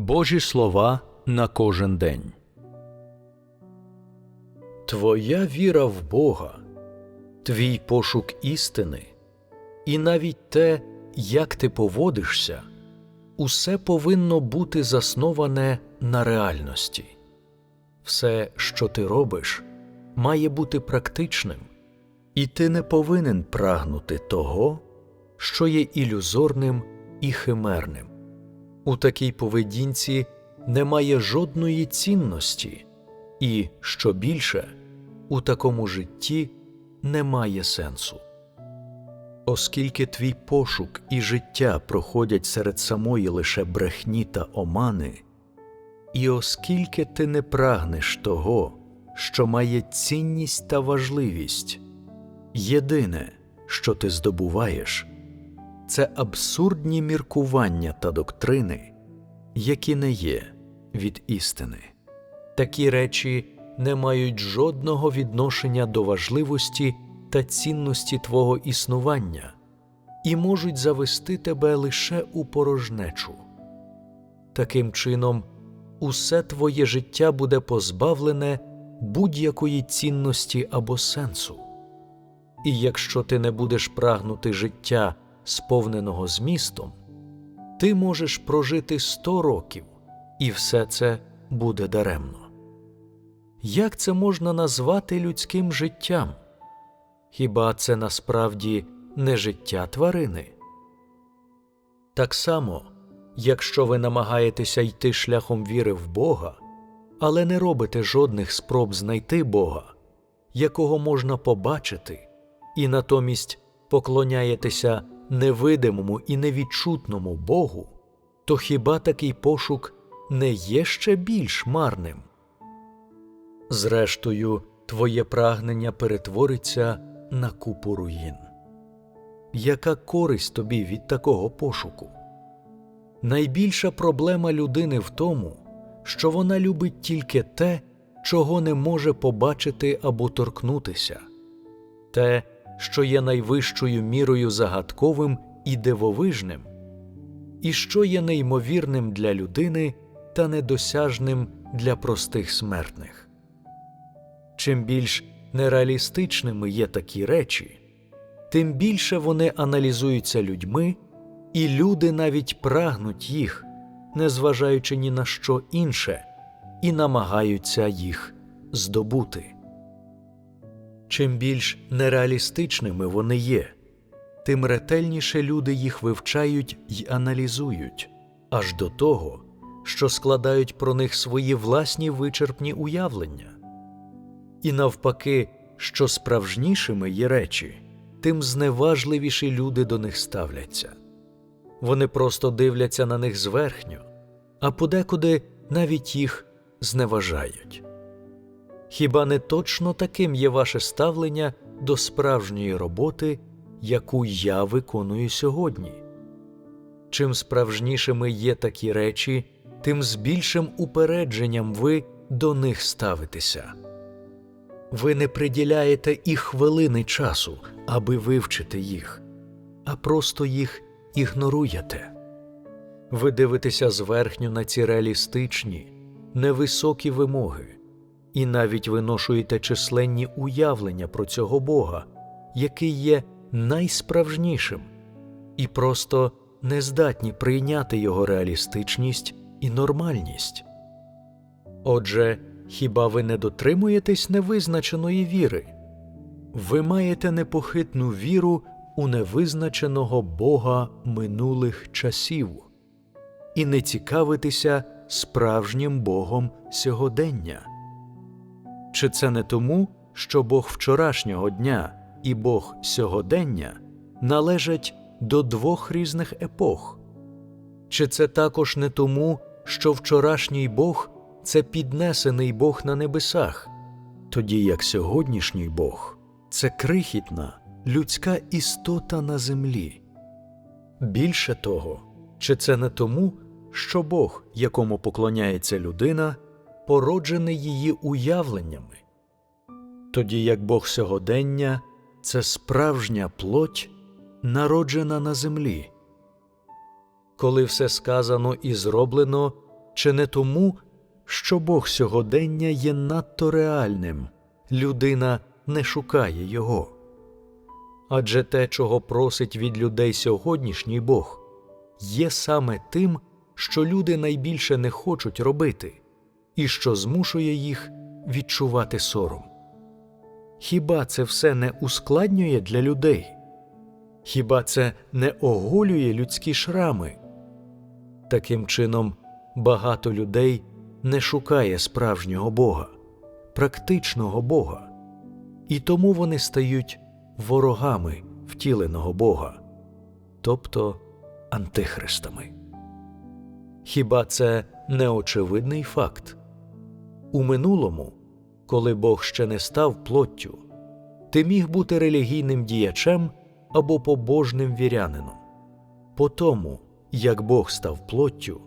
Божі слова на кожен день. Твоя віра в Бога, твій пошук істини, і навіть те, як ти поводишся, усе повинно бути засноване на реальності. Все, що ти робиш, має бути практичним, і ти не повинен прагнути того, що є ілюзорним і химерним. У такій поведінці немає жодної цінності, і, що більше, у такому житті немає сенсу. Оскільки твій пошук і життя проходять серед самої лише брехні та омани, і оскільки ти не прагнеш того, що має цінність та важливість, єдине, що ти здобуваєш, це абсурдні міркування та доктрини, які не є від істини. Такі речі не мають жодного відношення до важливості та цінності твого існування і можуть завести тебе лише у порожнечу. Таким чином, усе твоє життя буде позбавлене будь-якої цінності або сенсу. І якщо ти не будеш прагнути життя, сповненого змістом, ти можеш прожити сто років, і все це буде даремно. Як це можна назвати людським життям? Хіба це насправді не життя тварини? Так само, якщо ви намагаєтеся йти шляхом віри в Бога, але не робите жодних спроб знайти Бога, якого можна побачити, і натомість поклоняєтеся невидимому і невідчутному Богу, то хіба такий пошук не є ще більш марним? Зрештою, твоє прагнення перетвориться на купу руїн. Яка користь тобі від такого пошуку? Найбільша проблема людини в тому, що вона любить тільки те, чого не може побачити або торкнутися, те, що є найвищою мірою загадковим і дивовижним, і що є неймовірним для людини та недосяжним для простих смертних. Чим більш нереалістичними є такі речі, тим більше вони аналізуються людьми, і люди навіть прагнуть їх, незважаючи ні на що інше, і намагаються їх здобути. Чим більш нереалістичними вони є, тим ретельніше люди їх вивчають й аналізують, аж до того, що складають про них свої власні вичерпні уявлення. І навпаки, що справжнішими є речі, тим зневажливіші люди до них ставляться. Вони просто дивляться на них зверхньо, а подекуди навіть їх зневажають. Хіба не точно таким є ваше ставлення до справжньої роботи, яку я виконую сьогодні? Чим справжнішими є такі речі, тим з більшим упередженням ви до них ставитеся. Ви не приділяєте і хвилини часу, аби вивчити їх, а просто їх ігноруєте. Ви дивитеся зверхньо на ці реалістичні, невисокі вимоги і навіть виношуєте численні уявлення про цього Бога, який є найсправжнішим, і просто не здатні прийняти його реалістичність і нормальність. Отже, хіба ви не дотримуєтесь невизначеної віри? Ви маєте непохитну віру у невизначеного Бога минулих часів і не цікавитеся справжнім Богом сьогодення. Чи це не тому, що Бог вчорашнього дня і Бог сьогодення належать до двох різних епох? Чи це також не тому, що вчорашній Бог це піднесений Бог на небесах, тоді як сьогоднішній Бог це крихітна людська істота на землі? Більше того, чи це не тому, що Бог, якому поклоняється людина, породжений її уявленнями, тоді як Бог сьогодення це справжня плоть, народжена на землі. Коли все сказано і зроблено, чи не тому, що Бог сьогодення є надто реальним, людина не шукає його. Адже те, чого просить від людей сьогоднішній Бог, є саме тим, що люди найбільше не хочуть робити, і що змушує їх відчувати сором. Хіба це все не ускладнює для людей? Хіба це не оголює людські шрами? Таким чином, багато людей не шукає справжнього Бога, практичного Бога, і тому вони стають ворогами втіленого Бога, тобто антихристами. Хіба це не очевидний факт? У минулому, коли Бог ще не став плоттю, ти міг бути релігійним діячем або побожним вірянином. По тому, як Бог став плоттю,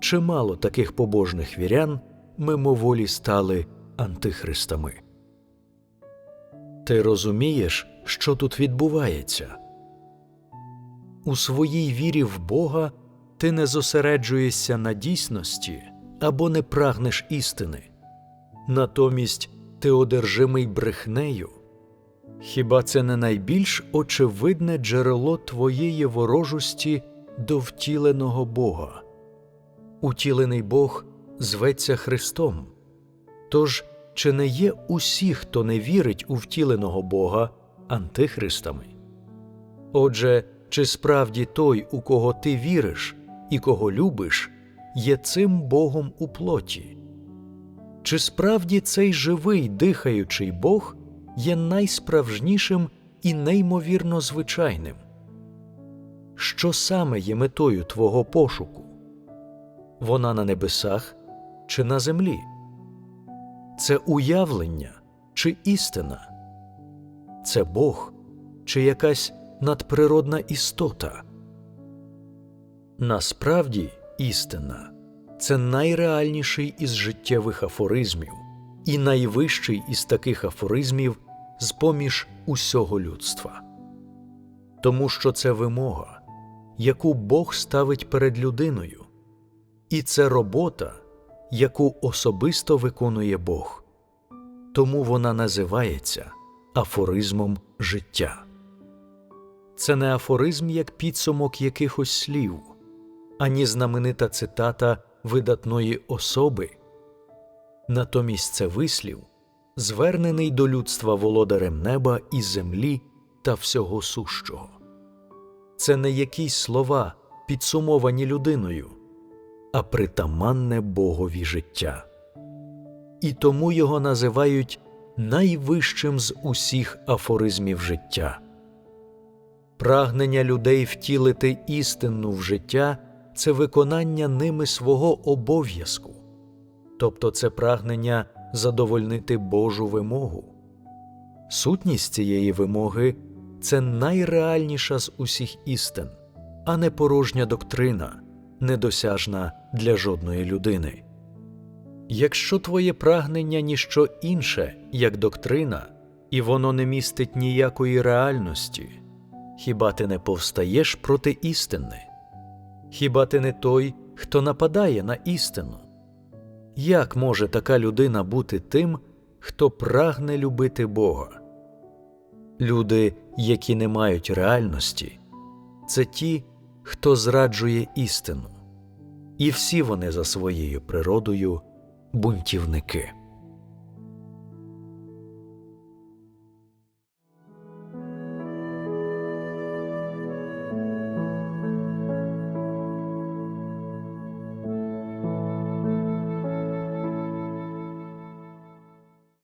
чимало таких побожних вірян мимоволі стали антихристами. Ти розумієш, що тут відбувається? У своїй вірі в Бога ти не зосереджуєшся на дійсності або не прагнеш істини, натомість ти одержимий брехнею. Хіба це не найбільш очевидне джерело твоєї ворожості до втіленого Бога? Утілений Бог зветься Христом. Тож чи не є усі, хто не вірить у втіленого Бога, антихристами? Отже, чи справді той, у кого ти віриш і кого любиш, є цим Богом у плоті? Чи справді цей живий дихаючий Бог є найсправжнішим і неймовірно звичайним? Що саме є метою твого пошуку? Вона на небесах чи на землі? Це уявлення чи істина? Це Бог чи якась надприродна істота? Насправді істина це найреальніший із життєвих афоризмів і найвищий із таких афоризмів з поміж усього людства. Тому що це вимога, яку Бог ставить перед людиною, і це робота, яку особисто виконує Бог. Тому вона називається афоризмом життя. Це не афоризм як підсумок якихось слів, ані знаменита цитата видатної особи. Натомість це вислів, звернений до людства володарем неба і землі та всього сущого. Це не якісь слова, підсумовані людиною, а притаманне Богові життя. І тому його називають найвищим з усіх афоризмів життя. Прагнення людей втілити істину в життя це виконання ними свого обов'язку, тобто це прагнення задовольнити Божу вимогу. Сутність цієї вимоги це найреальніша з усіх істин, а не порожня доктрина, недосяжна для жодної людини. Якщо твоє прагнення ніщо інше, як доктрина, і воно не містить ніякої реальності, хіба ти не повстаєш проти істини? Хіба ти не той, хто нападає на істину? Як може така людина бути тим, хто прагне любити Бога? Люди, які не мають реальності, це ті, хто зраджує істину, і всі вони за своєю природою бунтівники.